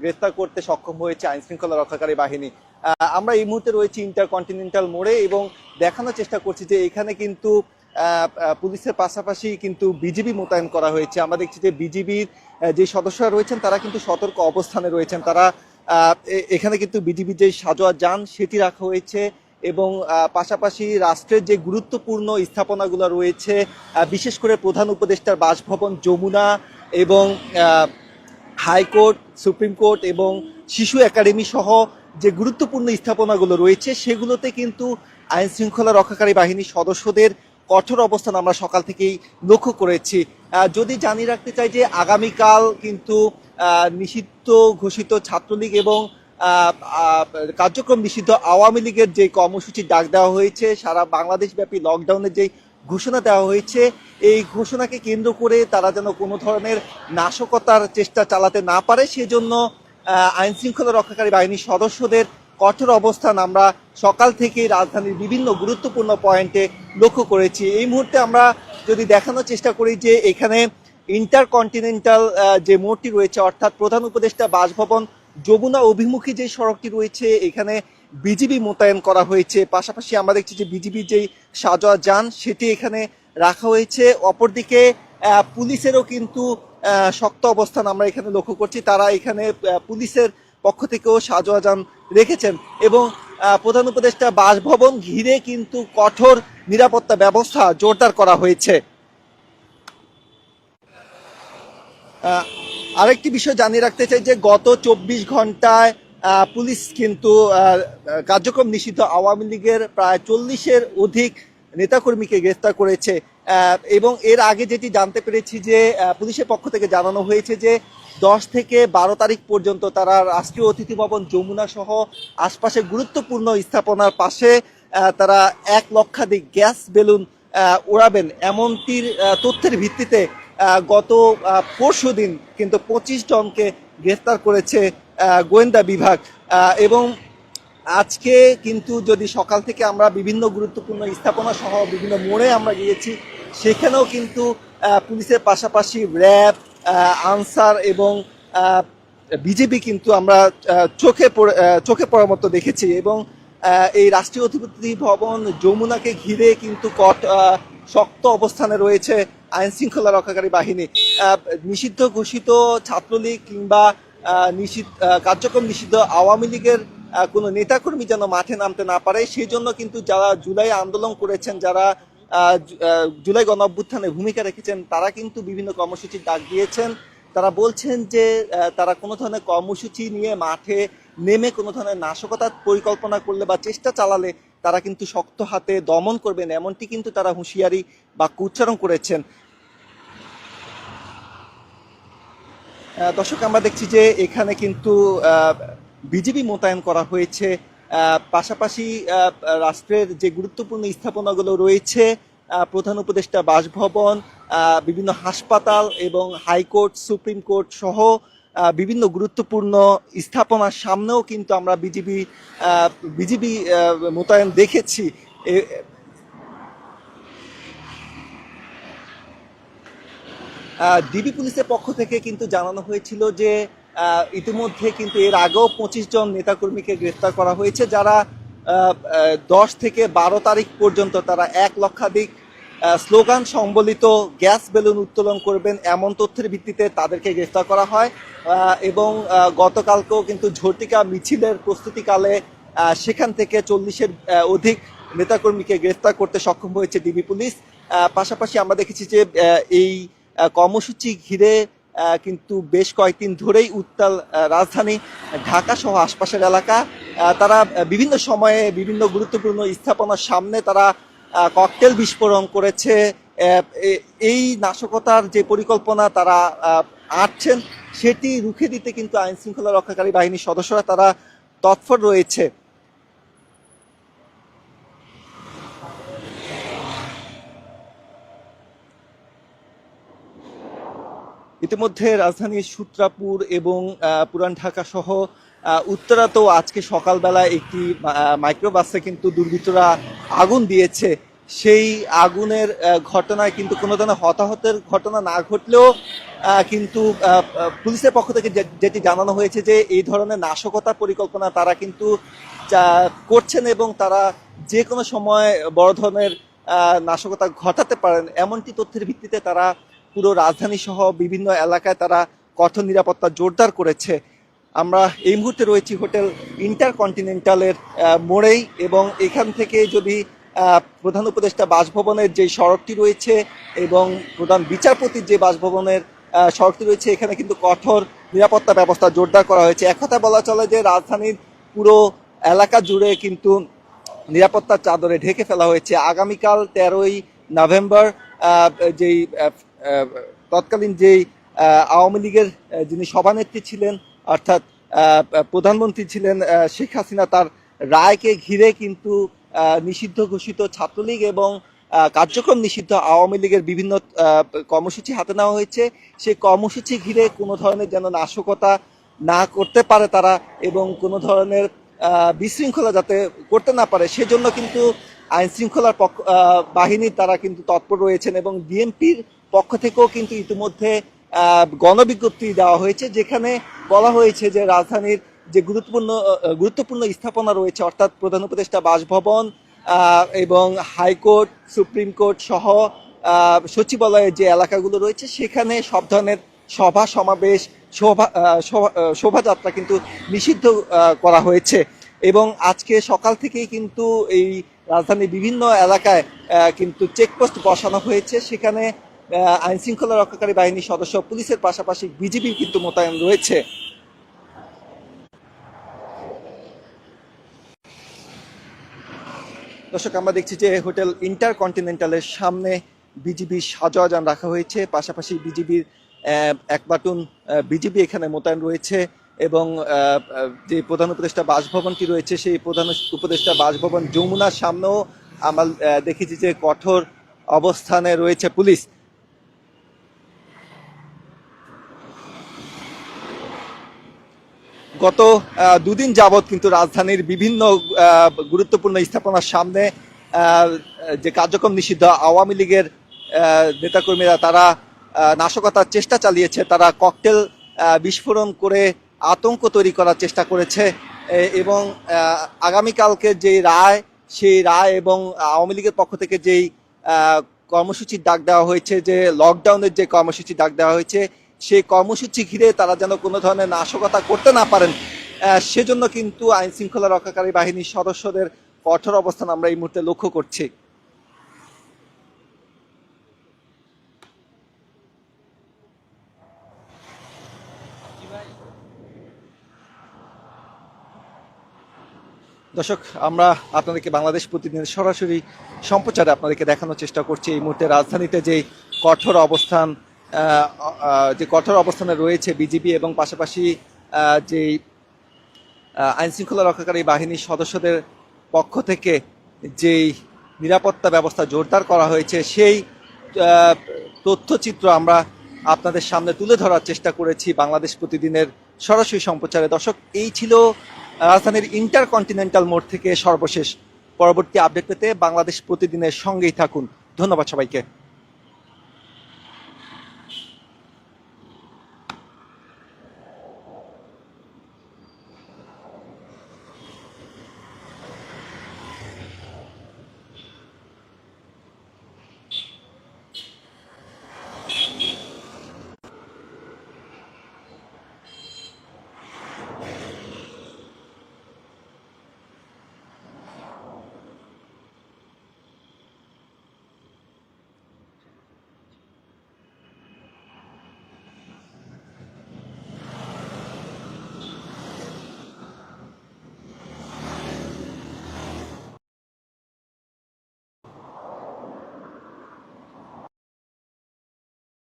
গ্রেফতার করতে সক্ষম হয়েছে আইন শৃঙ্খলা রক্ষাকারী বাহিনী। আমরা এই মুহূর্তে রয়েছি ইন্টারকন্টিনেন্টাল মোড়ে এবং দেখানোর চেষ্টা করছি যে এখানে কিন্তু পুলিশের পাশাপাশি কিন্তু বিজিবি মোতায়েন করা হয়েছে। আমরা দেখছি যে বিজিবির যে সদস্যরা রয়েছেন, তারা কিন্তু সতর্ক অবস্থানে রয়েছেন। তারা এখানে কিন্তু বিজিবির যে সাজোয়া যান, সেটি রাখা হয়েছে এবং পাশাপাশি রাষ্ট্রের যে গুরুত্বপূর্ণ স্থাপনাগুলো রয়েছে বিশেষ করে প্রধান উপদেষ্টার বাসভবন, যমুনা এবং হাইকোর্ট, সুপ্রিম কোর্ট এবং শিশু একাডেমি সহ যে গুরুত্বপূর্ণ স্থাপনাগুলো রয়েছে, সেগুলোতে কিন্তু আইন শৃঙ্খলা রক্ষাকারী বাহিনীর সদস্যদের কঠোর অবস্থান আমরা সকাল থেকেই লক্ষ্য করেছি। যদি জানিয়ে রাখতে চাই যে আগামীকাল কিন্তু নিষিদ্ধ ঘোষিত ছাত্রলীগ এবং কার্যক্রম নিষিদ্ধ আওয়ামী লীগের যে কর্মসূচি ডাক দেওয়া হয়েছে, সারা বাংলাদেশ ব্যাপী লকডাউনের যে ঘোষণা দেওয়া হয়েছে। এই ঘোষণাকে কেন্দ্র করে তারা যেন কোনো ধরনের নাশকতার চেষ্টা চালাতে না পারে, সেজন্য আইন শৃঙ্খলা রক্ষাকারী বাহিনীর সদস্যদের কঠোর অবস্থান আমরা সকাল থেকে রাজধানীর বিভিন্ন গুরুত্বপূর্ণ পয়েন্টে লক্ষ্য করেছি। এই মুহূর্তে আমরা যদি দেখানোর চেষ্টা করি যে এখানে ইন্টারকন্টিনেন্টাল যে মোড়টি রয়েছে, অর্থাৎ প্রধান উপদেষ্টা বাসভবন, যমুনা অভিমুখী যে সড়কটি রয়েছে, এখানে বিজিবি মোতায়েন করা হয়েছে। পাশাপাশি আমরা দেখছি যে বিজিবি যেই সাজোয়া যান, সেটি এখানে রাখা হয়েছে। অপরদিকে পুলিশেরও কিন্তু শক্ত অবস্থান আমরা এখানে লক্ষ্য করছি। তারা এখানে পুলিশের পক্ষ থেকেও সাজোয়া যান রেখেছেন এবং প্রধান উপদেষ্টা বাসভবন ঘিরে কিন্তু কঠোর নিরাপত্তা ব্যবস্থা জোরদার করা হয়েছে। আরেকটি বিষয় জানিয়ে রাখতে চাই যে গত চব্বিশ ঘন্টায় পুলিশ কিন্তু কার্যক্রম নিষিদ্ধ আওয়ামী লীগের প্রায় চল্লিশের অধিক নেতাকর্মীকে গ্রেফতার করেছে। এবং এর আগে যেটি জানতে পেরেছি যে পুলিশের পক্ষ থেকে জানানো হয়েছে যে, দশ থেকে বারো তারিখ পর্যন্ত তারা রাষ্ট্রীয় অতিথি ভবন, যমুনা সহ আশপাশের গুরুত্বপূর্ণ স্থাপনার পাশে তারা এক লক্ষাধিক গ্যাস বেলুন ওড়াবেন। এমনটির তথ্যের ভিত্তিতে গত পরশু দিন কিন্তু পঁচিশ জনকে গ্রেফতার করেছে গোয়েন্দা বিভাগ। এবং আজকে কিন্তু যদি সকাল থেকে আমরা বিভিন্ন গুরুত্বপূর্ণ স্থাপনা সহ বিভিন্ন মোড়ে আমরা গিয়েছি, সেখানেও কিন্তু পুলিশের পাশাপাশি র্যাব আনসার এবং বিজেপি কিন্তু আমরা চোখে চোখে পড়ার মতো দেখেছি এবং এই রাষ্ট্রীয় অধিপতি ভবন যমুনাকে ঘিরে কিন্তু কট শক্ত অবস্থানে রয়েছে আইন শৃঙ্খলা রক্ষাকারী বাহিনী। নিষিদ্ধ ঘোষিত ছাত্রলীগ কিংবা নিষিদ্ধ কার্যক্রম নিষিদ্ধ আওয়ামী লীগের কোনো নেতাকর্মী যেন মাঠে নামতে না পারে সেই জন্য কিন্তু যারা জুলাই আন্দোলন করেছেন, যারা জুলাই গণ অভ্যুত্থানে ভূমিকা রেখেছেন, তারা কিন্তু বিভিন্ন কর্মসূচির ডাক দিয়েছেন। তারা বলছেন যে তারা কোনো ধরনের কর্মসূচি নিয়ে মাঠে নেমে কোনো ধরনের নাশকতার পরিকল্পনা করলে বা চেষ্টা চালালে তারা কিন্তু শক্ত হাতে দমন করবেন, এমনটি কিন্তু তারা হুঁশিয়ারি বা উচ্চারণ করেছেন। দর্শক, আমরা দেখছি যে এখানে কিন্তু বিজেপি মোতায়েন করা হয়েছে। পাশাপাশি রাষ্ট্রের যে গুরুত্বপূর্ণ স্থাপনাগুলো রয়েছে প্রধান উপদেষ্টা বাসভবন বিভিন্ন হাসপাতাল এবং হাইকোর্ট, সুপ্রিম কোর্ট সহ বিভিন্ন গুরুত্বপূর্ণ স্থাপনার সামনেও কিন্তু আমরা বিজিবি বিজিবি মোতায়েন দেখেছি। ডিবি পুলিশের পক্ষ থেকে কিন্তু জানানো হয়েছিল যে ইতিমধ্যে কিন্তু এর আগেও পঁচিশ জন নেতাকর্মীকে গ্রেফতার করা হয়েছে, যারা দশ থেকে বারো তারিখ পর্যন্ত তারা এক লক্ষাধিক স্লোগান সম্বলিত গ্যাস বেলুন উত্তোলন করবেন এমন তথ্যের ভিত্তিতে তাদেরকে গ্রেফতার করা হয়। এবং গতকালকেও কিন্তু ঝটিকা মিছিলের প্রস্তুতিকালে সেখান থেকে চল্লিশের অধিক নেতাকর্মীকে গ্রেফতার করতে সক্ষম হয়েছে ডিবি পুলিশ। পাশাপাশি আমরা দেখেছি যে এই কর্মসূচি ঘিরে কিন্তু বেশ কয়েকদিন ধরেই উত্তাল রাজধানী ঢাকা সহ আশপাশের এলাকা। তারা বিভিন্ন সময়ে বিভিন্ন গুরুত্বপূর্ণ স্থাপনার সামনে তারা ককটেল বিস্ফোরণ করেছে। এই নাশকতার যে পরিকল্পনা তারা আঁটছেন, সেটি রুখে দিতে কিন্তু আইন শৃঙ্খলা রক্ষাকারী বাহিনীর সদস্যরা তারা তৎপর রয়েছে। ইতিমধ্যে রাজধানীর সূত্রাপুর এবং পুরান ঢাকা সহ উত্তরাতেও আজকে সকালবেলা একটি মাইক্রোবাসে কিন্তু দুর্বৃত্তরা আগুন দিয়েছে। সেই আগুনের ঘটনায় কিন্তু কোনো ধরনের হতাহতের ঘটনা না ঘটলেও কিন্তু পুলিশের পক্ষ থেকে যেটি জানানো হয়েছে যে এই ধরনের নাশকতার পরিকল্পনা তারা কিন্তু করছেন এবং তারা যে কোনো সময় বড় ধরনের নাশকতা ঘটাতে পারেন। এমনটি তথ্যের ভিত্তিতে তারা পুরো রাজধানী সহ বিভিন্ন এলাকায় তারা কঠোর নিরাপত্তা জোরদার করেছে। আমরা এই মুহূর্তে রয়েছি হোটেল ইন্টারকন্টিনেন্টালের মোড়েই এবং এখান থেকে যদি প্রধান উপদেষ্টা বাসভবনের যে সড়কটি রয়েছে এবং প্রধান বিচারপতির যে বাসভবনের সড়কটি রয়েছে, এখানে কিন্তু কঠোর নিরাপত্তা ব্যবস্থা জোরদার করা হয়েছে। এক কথা বলা চলে যে রাজধানীর পুরো এলাকা জুড়ে কিন্তু নিরাপত্তার চাদরে ঢেকে ফেলা হয়েছে। আগামীকাল তেরোই নভেম্বর যেই তৎকালীন যেই আওয়ামী লীগের যিনি সভানেত্রী ছিলেন, অর্থাৎ প্রধানমন্ত্রী ছিলেন শেখ হাসিনা, তার রায়কে ঘিরে কিন্তু নিষিদ্ধ ঘোষিত ছাত্রলীগ এবং কার্যক্রম নিষিদ্ধ আওয়ামী লীগের বিভিন্ন কর্মসূচি হাতে নেওয়া হয়েছে। সেই কর্মসূচি ঘিরে কোনো ধরনের যেন নাশকতা না করতে পারে তারা এবং কোনো ধরনের বিশৃঙ্খলা যাতে করতে না পারে, সেজন্য কিন্তু আইন শৃঙ্খলার পক্ষ বাহিনী তারা কিন্তু তৎপর রয়েছেন এবং বিএনপির পক্ষ থেকেও কিন্তু ইতিমধ্যে গণবিজ্ঞপ্তি দেওয়া হয়েছে, যেখানে বলা হয়েছে যে রাজধানীর যে গুরুত্বপূর্ণ গুরুত্বপূর্ণ স্থাপনা রয়েছে, অর্থাৎ প্রধান উপদেষ্টা বাসভবন এবং হাইকোর্ট, সুপ্রিম কোর্ট সহ সচিবালয়ের যে এলাকাগুলো রয়েছে, সেখানে সব ধরনের সভা সমাবেশ শোভা শোভা- শোভাযাত্রা কিন্তু নিষিদ্ধ করা হয়েছে। এবং আজকে সকাল থেকেই কিন্তু এই রাজধানীর বিভিন্ন এলাকায় কিন্তু চেকপোস্ট বসানো হয়েছে। সেখানে আইন শৃঙ্খলা রক্ষাকারী বাহিনীর সদস্য পুলিশের পাশাপাশি বিজিবি কিন্তু মোতায়েন রয়েছে। দর্শক, আমরা দেখছি যে হোটেল ইন্টার কন্টিনেন্টালের সামনে বিজিবির সাজোয়াজান রাখা হয়েছে। পাশাপাশি বিজিবির এক বাটুন বিজিবি এখানে মোতায়েন রয়েছে এবং যে প্রধান উপদেষ্টা বাসভবনটি রয়েছে, সেই প্রধান উপদেষ্টা বাসভবন যমুনার সামনেও আমরা দেখেছি যে কঠোর অবস্থানে রয়েছে পুলিশ। গত দুদিন যাবৎ কিন্তু রাজধানীর বিভিন্ন গুরুত্বপূর্ণ স্থাপনার সামনে যে কার্যক্রম নিষিদ্ধ, আওয়ামী লীগের নেতাকর্মীরা তারা নাশকতার চেষ্টা চালিয়েছে, তারা ককটেল বিস্ফোরণ করে আতঙ্ক তৈরি করার চেষ্টা করেছে এবং আগামীকালকে যে রায়, সেই রায় এবং আওয়ামী লীগের পক্ষ থেকে যেই কর্মসূচির ডাক দেওয়া হয়েছে, যে লকডাউনের যে কর্মসূচি ডাক দেওয়া হয়েছে সেই কর্মসূচি ঘিরে তারা যেন কোনো ধরনের নাশকতা করতে না পারেন সেজন্য কিন্তু আইন শৃঙ্খলা রক্ষাকারী বাহিনীর সদস্যদের কঠোর অবস্থান আমরা এই মুহূর্তে লক্ষ্য করছি। দর্শক, আমরা আপনাদেরকে বাংলাদেশ প্রতিদিনের সরাসরি সম্প্রচারে আপনাদেরকে দেখানোর চেষ্টা করছি। এই মুহূর্তে রাজধানীতে যে কঠোর অবস্থান যে কঠোর অবস্থানে রয়েছে বিজিবি এবং পাশাপাশি আহ, যেই আহ, আইন শৃঙ্খলা রক্ষাকারী বাহিনীর সদস্যদের পক্ষ থেকে যেই নিরাপত্তা ব্যবস্থা জোরদার করা হয়েছে সেই তথ্যচিত্র আমরা আপনাদের সামনে তুলে ধরার চেষ্টা করেছি বাংলাদেশ প্রতিদিনের সরাসরি সম্প্রচারে। দর্শক এই ছিল রাজধানীর ইন্টারকন্টিনেন্টাল মোড় থেকে সর্বশেষ পরবর্তী আপডেট পেতে বাংলাদেশ প্রতিদিনের সঙ্গেই থাকুন। ধন্যবাদ সবাইকে।